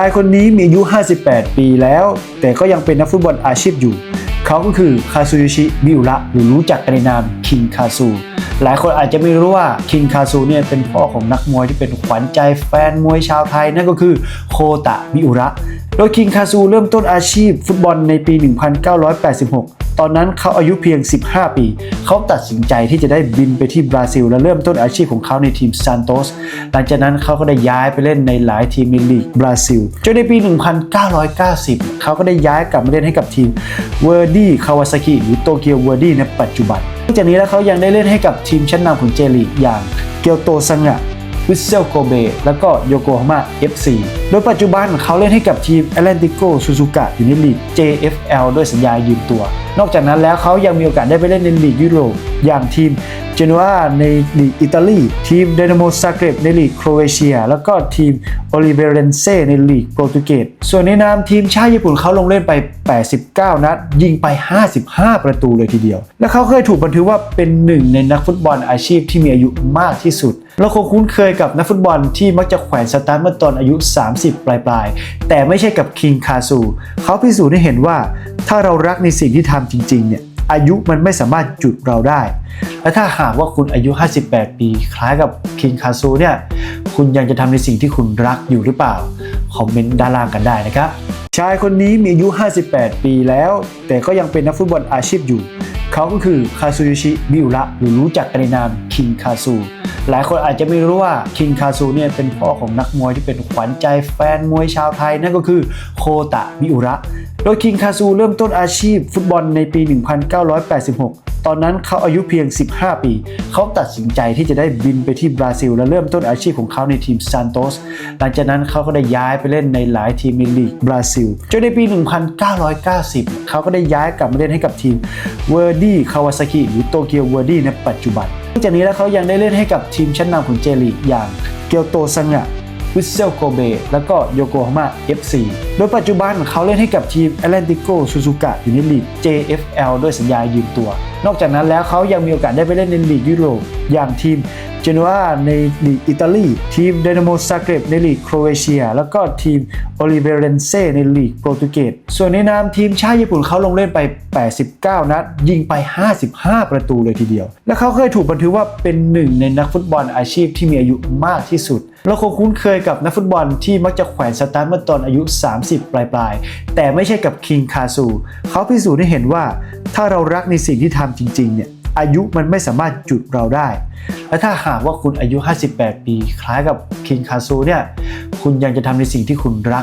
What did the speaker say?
ายคนนี้มีอายุ 58 ปีแล้ว แต่ก็ยังเป็นนักฟุตบอลอาชีพอยู่ เขาก็คือคาซูยุชิมิอุระหรือรู้จักกันในนามคิงคาซูหลายคนอาจจะไม่รู้ว่าคิงคาซูเนี่ยเป็นพ่อของนักมวยที่เป็นขวัญใจแฟนมวยชาวไทย นั่นก็คือโคตะมิอุระ โดยคิงคาซูเริ่มต้นอาชีพฟุตบอลในปี 1986 ตอนนั้นเขาอายุเพียง 15 ปี เขาตัดสินใจที่จะได้บินไปที่บราซิล และเริ่มต้นอาชีพของเขาในทีมซานโตส หลังจากนั้นเขาก็ได้ย้ายไปเล่นในหลายทีมในลีกบราซิล จนในปี 1990 เขาก็ได้ย้ายกลับมาเล่นให้กับทีมเวอร์ดี้คาวาซากิหรือโตเกียวเวอร์ดี้ในปัจจุบันนอกจากนี้แล้วเขายังได้เล่นให้กับทีมชั้นนำของเจลีอย่างเกียวโตซังะ วิสเซลโกเบและก็โยโกฮาม่า FC โดยปัจจุบันเขาเล่นให้กับทีม Atlantico Suzuka อยู่ในลีก JFL ด้วยสัญญายืมตัว นอกจากนั้นแล้วเขายังมีโอกาสได้ไปเล่นในลีกยุโรปอย่างทีมเจนัวในลีกอิตาลี ทีมเดนโมซาเกรบในลีกโครเอเชีย แล้วก็ทีมโอลิเวเรนเซในลีกโปรตุเกส ส่วนในนามทีมชาติญี่ปุ่นเขาลงเล่นไป 89 นัด ยิงไป 55 ประตูเลยทีเดียว และเขาเคยถูกบันทึกว่าเป็นหนึ่งในนักฟุตบอลอาชีพที่มีอายุมากที่สุด เราคงคุ้นเคยกับนักฟุตบอลที่มักจะแขวนสตาร์ทเมื่อตอนอายุ 30 ปลายๆ แต่ไม่ใช่กับคิงคาซูเขาพิสูจน์ให้เห็นว่า ถ้าเรารักในสิ่งที่ทำจริงๆเนี่ยอายุมันไม่สามารถจุดเราได้ และถ้าหากว่าคุณอายุ 58 ปี คล้ายกับคิงคาซูเนี่ยคุณยังจะทำในสิ่งที่คุณรักอยู่หรือเปล่า คอมเมนต์ด้านล่างกันได้นะครับ ชายคนนี้มีอายุ 58 ปีแล้ว แต่ก็ยังเป็นนักฟุตบอลอาชีพอยู่ เขาก็คือคาซูยุชิมิอุระหรือรู้จักกันในนามคิงคาซู หลายคนอาจจะไม่รู้ว่าคิงคาซูเนี่ยเป็นพ่อของนักมวยที่เป็นขวัญใจแฟนมวยชาวไทย นั่นก็คือโคตะมิอุระ โดยคิงคาซูเริ่มต้นอาชีพฟุตบอลในปี 1986ตอนนั้นเขาอายุเพียง 15 ปี เขาตัดสินใจที่จะได้บินไปที่บราซิล และเริ่มต้นอาชีพของเขาในทีมซานโตส หลังจากนั้นเขาก็ได้ย้ายไปเล่นในหลายทีมในลีกบราซิล จนในปี 1990 เขาก็ได้ย้ายกลับมาเล่นให้กับทีมเวอร์ดี้คาวาซากิหรือโตเกียวเวอร์ดี้ในปัจจุบัน จากนี้แล้วเขายังได้เล่นให้กับทีมชั้นนำของเจลีกอย่างเกียวโตซังะวิสเซลโกเบและก็โยโกฮาม่า FC โดยปัจจุบันเขาเล่นให้กับทีมแอตแลนติโกซูซูกะอยู่ในลีก JFL ด้วยสัญญายืมตัว นอกจากนั้นแล้วเขายังมีโอกาสได้ไปเล่นในลีกยุโรปอย่างทีมเจนัวในลีกอิตาลี ทีมเดนโมซาเกรบในลีกโครเอเชีย แล้วก็ทีมโอลิเวเรนเซในลีกโปรตุเกสส่วนในนามทีมชาติญี่ปุ่นเขาลงเล่นไป 89 นัด ยิงไป 55 ประตูเลยทีเดียว และเขาเคยถูกบันทึกว่าเป็นหนึ่งในนักฟุตบอลอาชีพที่มีอายุมากที่สุดเราคงคุ้นเคยกับนักฟุตบอลที่มักจะแขวนสตาร์เมื่อตอนอายุ 30 ปลายๆ แต่ไม่ใช่กับคิงคาซู เขาพิสูจน์ให้เห็นว่า ถ้าเรารักในสิ่งที่ทำจริงๆเนี่ยอายุมันไม่สามารถจุดเราได้ และถ้าหากว่าคุณอายุ 58 ปี คล้ายกับคิงคาซูเนี่ย คุณยังจะทำในสิ่งที่คุณรัก